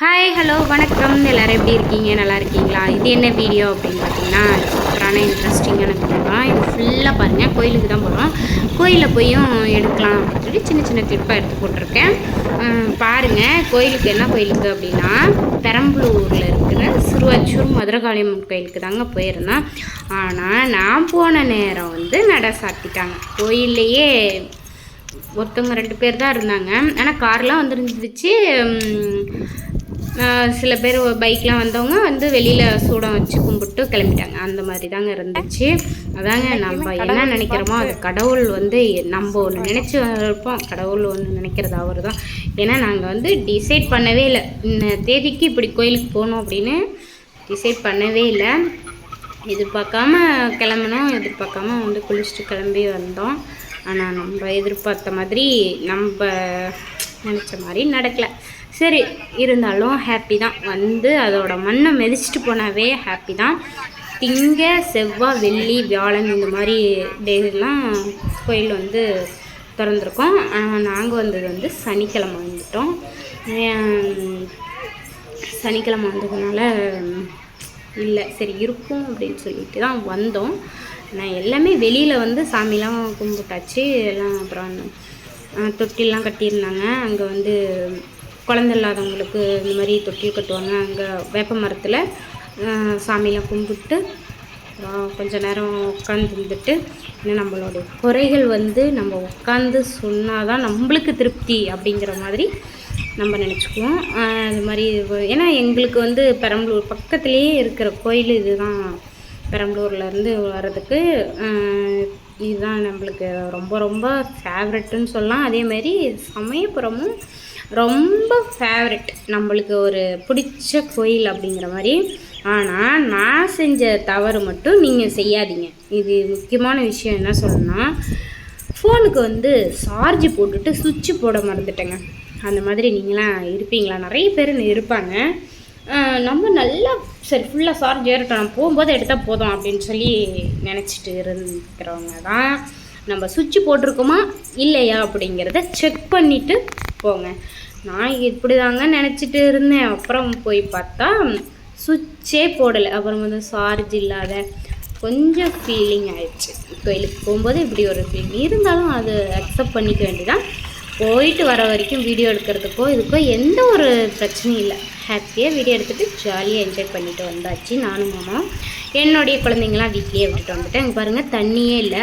Hi hello வணக்கம். எல்லோரும் எப்படி இருக்கீங்க? நல்லா இருக்கீங்களா? இது என்ன வீடியோ அப்படின்னு பார்த்தீங்கன்னா சூப்பரான இன்ட்ரெஸ்டிங்கான வீடியோ தான். இது ஃபுல்லாக பாருங்கள் கோயிலுக்கு தான் போகிறோம் கோயிலில் போயும் எடுக்கலாம் அப்படின்னு சொல்லி சின்ன சின்ன கிளிப்பாக எடுத்து போட்டிருக்கேன். பாருங்கள் கோயிலுக்கு என்ன கோயிலுக்கு அப்படின்னா பெரம்பலூரில் இருக்கிற சிறுவச்சூர் மதுரகாளியம்மன் கோயிலுக்கு தாங்க போயிருந்தேன் ஆனால் நான் போன நேரம் வந்து நட சாத்திட்டாங்க. கோயில்லையே ஒருத்தவங்க ரெண்டு பேர் தான் இருந்தாங்க. ஆனால் கார்லாம் வந்துருந்துச்சு சில பேர் பைக்லாம் வந்தவங்க வந்து வெளியில் சூடம் வச்சு கும்பிட்டு கிளம்பிட்டாங்க. அந்த மாதிரி தாங்க இருந்துச்சு. அதாங்க நம்ம என்ன நினைக்கிறோமோ அது கடவுள் வந்து நம்ம ஒன்று நினச்சி இருப்போம் கடவுள் ஒன்று நினைக்கிறது அவர் தான். ஏன்னா நாங்கள் வந்து டிசைட் பண்ணவே இல்லை. இந்த தேதிக்கு இப்படி கோயிலுக்கு போகணும் அப்படின்னு டிசைட் பண்ணவே இல்லை. எதிர்பார்க்காம கிளம்புனோம் எதிர்பார்க்காம வந்து குளிச்சுட்டு கிளம்பி வந்தோம். ஆனால் நம்ம எதிர்பார்த்த மாதிரி நம்ம நினச்ச மாதிரி நடக்கலை. சரி இருந்தாலும் ஹாப்பி தான். வந்து அதோட மண்ணை மிதிச்சிட்டு போனாவே ஹாப்பி தான். திங்க செவ்வாய் வெள்ளி வியாழன் இந்த மாதிரி டேஸ்லாம் கோயில் வந்து திறந்துருக்கோம். நாங்கள் வந்தது வந்து சனிக்கிழமை வந்துட்டோம். சனிக்கிழமை வந்ததுனால இல்லை. சரி இருக்கும் அப்படின்னு சொல்லிட்டு தான் வந்தோம். நான் எல்லாமே வெளியில் வந்து சாமிலாம் கும்பிட்டாச்சு. எல்லாம் அப்புறம் தொட்டிலாம் கட்டியிருந்தாங்க. அங்கே வந்து குழந்த இல்லாதவங்களுக்கு இந்த மாதிரி தொட்டில் கட்டுவாங்க. அங்கே வேப்ப மரத்தில் ஆஹ், கும்பிட்டு கொஞ்ச நேரம் உட்காந்து இருந்துட்டு இன்னும் நம்மளோட குறைகள் வந்து நம்ம உட்காந்து சொன்னால் தான் நம்மளுக்கு திருப்தி அப்படிங்கிற மாதிரி நம்ம நினச்சிக்குவோம். அது மாதிரி ஏன்னா எங்களுக்கு வந்து பெரம்பலூர் பக்கத்துலேயே இருக்கிற கோயில் இதுதான். பெரம்பலூர்லேருந்து வர்றதுக்கு இதுதான் நம்மளுக்கு ரொம்ப ரொம்ப ஃபேவரெட்டுன்னு சொல்லலாம். அதே மாதிரி சமயபுரமும் ரொம்ப ஃபேவரெட் நம்மளுக்கு ஒரு பிடிச்ச கோயில் அப்படிங்கிற மாதிரி. ஆனால் நான் செஞ்ச தவறு மட்டும் நீங்கள் செய்யாதீங்க. இது முக்கியமான விஷயம் என்ன சொல்லணும்னா ஃபோனுக்கு வந்து சார்ஜ் போட்டுட்டு சுவிட்ச் போட மறந்துட்டேங்க. அந்த மாதிரி நீங்களாம் இருப்பீங்களா? நிறைய பேர் இருப்பாங்க. நம்ம நல்லா சரி ஃபுல்லாக சார்ஜ் ஏறட்டும் நம்ம போகும்போது எடுத்தால் போதும் அப்படின்னு சொல்லி நினச்சிட்டு இருக்கிறவங்க தான் நம்ம சுவிட்ச் போட்டிருக்கோமா இல்லையா அப்படிங்கிறத செக் பண்ணிவிட்டு போங்க. நான் இப்படி தாங்க நினச்சிட்டு இருந்தேன். அப்புறம் போய் பார்த்தா சுவிட்சே போடலை. அப்புறம் வந்து சார்ஜ் இல்லாத கொஞ்சம் ஃபீலிங் ஆயிடுச்சு. கோயிலுக்கு போகும்போது இப்படி ஒரு ஃபீலிங் இருந்தாலும் அது அக்செப்ட் பண்ணிக்க வேண்டியதான் போயிட்டு வர வரைக்கும் வீடியோ எடுக்கிறதுக்கோ இதுக்கோ எந்த ஒரு பிரச்சனையும் இல்லை. ஹாப்பியாக வீடியோ எடுத்துகிட்டு ஜாலியாக என்ஜாய் பண்ணிட்டு வந்தாச்சு. நானும் மாமா என்னுடைய குழந்தைங்களாம் வீட்லேயே விட்டுட்டு வந்துட்டேன். இங்கே பாருங்கள் தண்ணியே இல்லை.